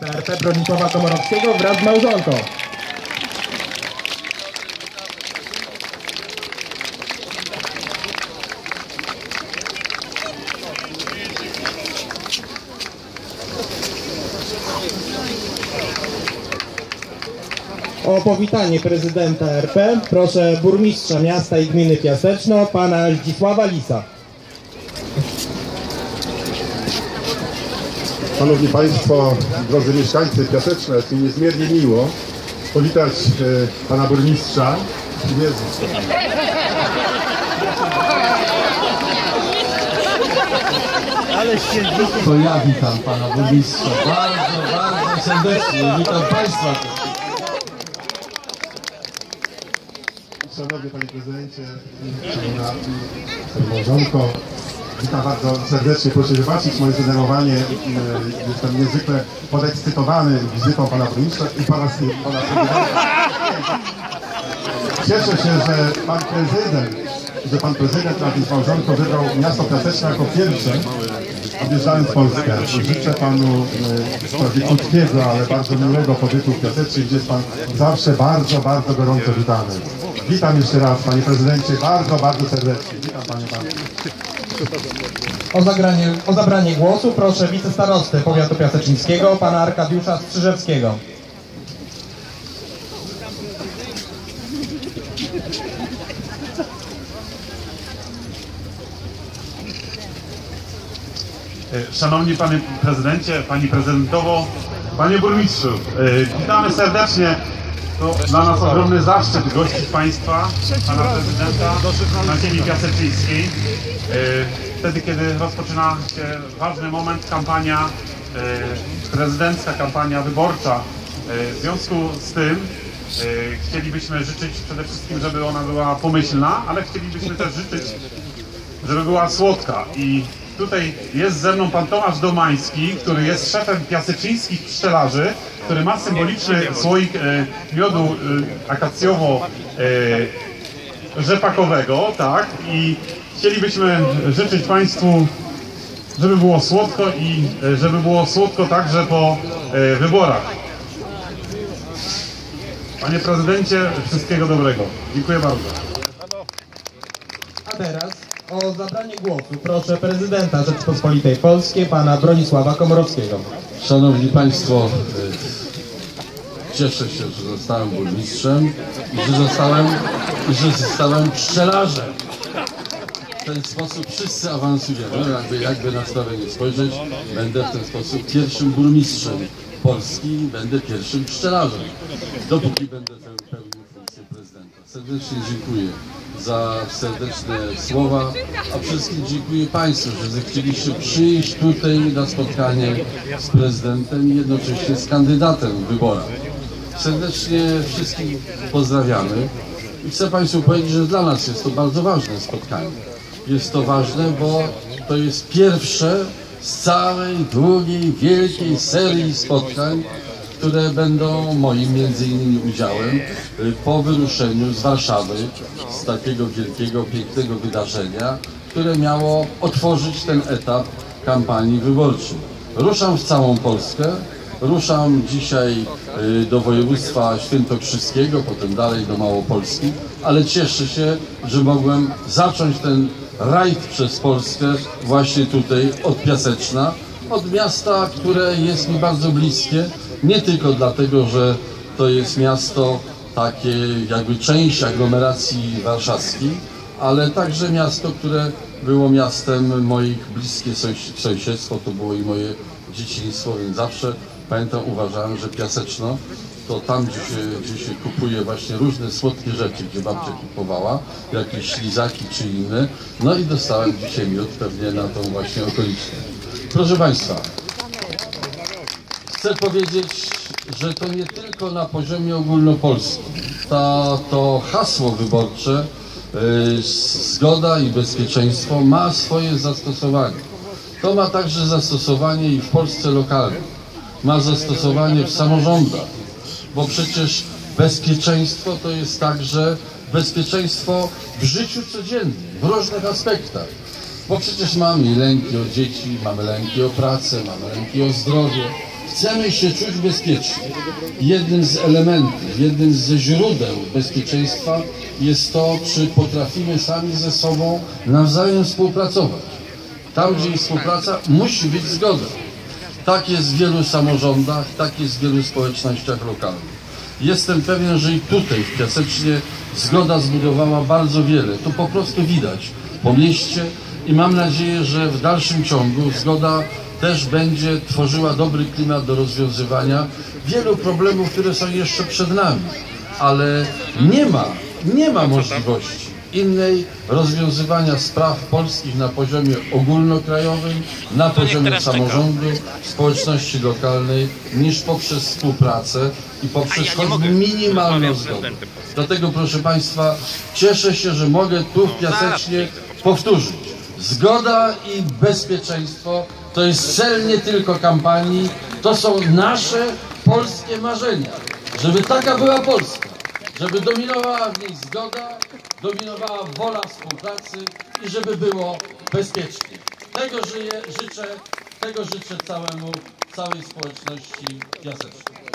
PRP Bronisława Komorowskiego wraz z małżonką. O powitanie prezydenta RP proszę burmistrza miasta i gminy Piaseczno, pana Zdzisława Lisa. Szanowni Państwo, drodzy mieszkańcy Piaseczna, jest mi niezmiernie miło powitać e, Pana Burmistrza. Jezu. To ja witam pana burmistrza bardzo, bardzo serdecznie. Witam państwa. Szanowny Panie Prezydencie, Szanowna Pani Małżonko, witam bardzo serdecznie. Proszę wybaczyć moje zdenerwowanie. E, Jestem niezwykle podekscytowany wizytą Pana Burmistrza i Pana, pana. Cieszę się, że Pan Prezydent, że Pan Prezydent razem z Małżonką wybrał miasto Piaseczne jako pierwsze, objeżdżając Polskę. Życzę Panu e, wprawdzie krótkiego, ale bardzo miłego pobytu w Piasecznie, gdzie jest Pan zawsze bardzo, bardzo gorąco witany. Witam jeszcze raz, Panie Prezydencie, bardzo, bardzo serdecznie. Witam Panie bardzo. O, zagranie, o zabranie głosu proszę wicestarostę powiatu piaseczyńskiego, pana Arkadiusza Strzyżewskiego. Szanowni Panie Prezydencie, Pani Prezydentowo, Panie Burmistrzu, e, witamy serdecznie. To dla nas ogromny zaszczyt gościć Państwa, Pana Prezydenta na ziemi piaseczyńskiej. Wtedy, kiedy rozpoczyna się ważny moment, kampania e, prezydencka, kampania wyborcza. E, W związku z tym e, chcielibyśmy życzyć przede wszystkim, żeby ona była pomyślna, ale chcielibyśmy też życzyć żeby była słodka. I tutaj jest ze mną pan Tomasz Domański, który jest szefem piaseczyńskich pszczelarzy, który ma symboliczny słoik e, miodu e, akacjowo e, rzepakowego, tak? I chcielibyśmy życzyć Państwu, żeby było słodko i żeby było słodko także po e, wyborach. Panie prezydencie, wszystkiego dobrego. Dziękuję bardzo. A teraz o zabranie głosu proszę prezydenta Rzeczypospolitej Polskiej, pana Bronisława Komorowskiego. Szanowni Państwo, e, cieszę się, że zostałem burmistrzem i że zostałem, i że zostałem pszczelarzem. W ten sposób wszyscy awansujemy, jakby, jakby na sprawę nie spojrzeć, będę w ten sposób pierwszym burmistrzem Polski, będę pierwszym pszczelarzem, dopóki będę peł- pełnił funkcję prezydenta. Serdecznie dziękuję za serdeczne słowa, a wszystkim dziękuję Państwu, że zechcieliście przyjść tutaj na spotkanie z prezydentem i jednocześnie z kandydatem w wyborach. Serdecznie wszystkich pozdrawiamy i chcę Państwu powiedzieć, że dla nas jest to bardzo ważne spotkanie. Jest to ważne, bo to jest pierwsze z całej długiej, wielkiej serii spotkań, które będą moim między innymi udziałem y, po wyruszeniu z Warszawy, z takiego wielkiego, pięknego wydarzenia, które miało otworzyć ten etap kampanii wyborczej. Ruszam w całą Polskę, ruszam dzisiaj y, do województwa świętokrzyskiego, potem dalej do Małopolski, ale cieszę się, że mogłem zacząć ten rajd przez Polskę właśnie tutaj od Piaseczna, od miasta, które jest mi bardzo bliskie, nie tylko dlatego, że to jest miasto takie jakby część aglomeracji warszawskiej, ale także miasto, które było miastem moich bliskie sąsi- sąsiedztwo, to było i moje dzieciństwo, więc zawsze pamiętam, uważałem, że Piaseczno to tam, gdzie się, gdzie się kupuje właśnie różne słodkie rzeczy, gdzie babcia kupowała, jakieś ślizaki czy inne, no i dostałem dzisiaj miód pewnie na tą właśnie okoliczność. Proszę Państwa, chcę powiedzieć, że to nie tylko na poziomie ogólnopolskim. Ta, to hasło wyborcze y, zgoda i bezpieczeństwo ma swoje zastosowanie. To ma także zastosowanie i w Polsce lokalnej. Ma zastosowanie w samorządach, bo przecież bezpieczeństwo to jest także bezpieczeństwo w życiu codziennym, w różnych aspektach. Bo przecież mamy lęki o dzieci, mamy lęki o pracę, mamy lęki o zdrowie. Chcemy się czuć bezpiecznie. Jednym z elementów, jednym ze źródeł bezpieczeństwa jest to, czy potrafimy sami ze sobą nawzajem współpracować. Tam, gdzie jest współpraca, musi być zgoda. Tak jest w wielu samorządach, tak jest w wielu społecznościach lokalnych. Jestem pewien, że i tutaj w Piasecznie zgoda zbudowała bardzo wiele. To po prostu widać po mieście i mam nadzieję, że w dalszym ciągu zgoda też będzie tworzyła dobry klimat do rozwiązywania wielu problemów, które są jeszcze przed nami. Ale nie ma, nie ma możliwości innej rozwiązywania spraw polskich na poziomie ogólnokrajowym, na poziomie samorządu, społeczności lokalnej, niż poprzez współpracę i poprzez choćby minimalną zgodę. Dlatego proszę Państwa, cieszę się, że mogę tu w Piasecznie powtórzyć. Zgoda i bezpieczeństwo to jest cel nie tylko kampanii, to są nasze polskie marzenia, żeby taka była Polska żeby dominowała w niej zgoda, dominowała wola współpracy i żeby było bezpiecznie. Tego żyję, życzę, tego życzę całemu, całej społeczności piasecznej.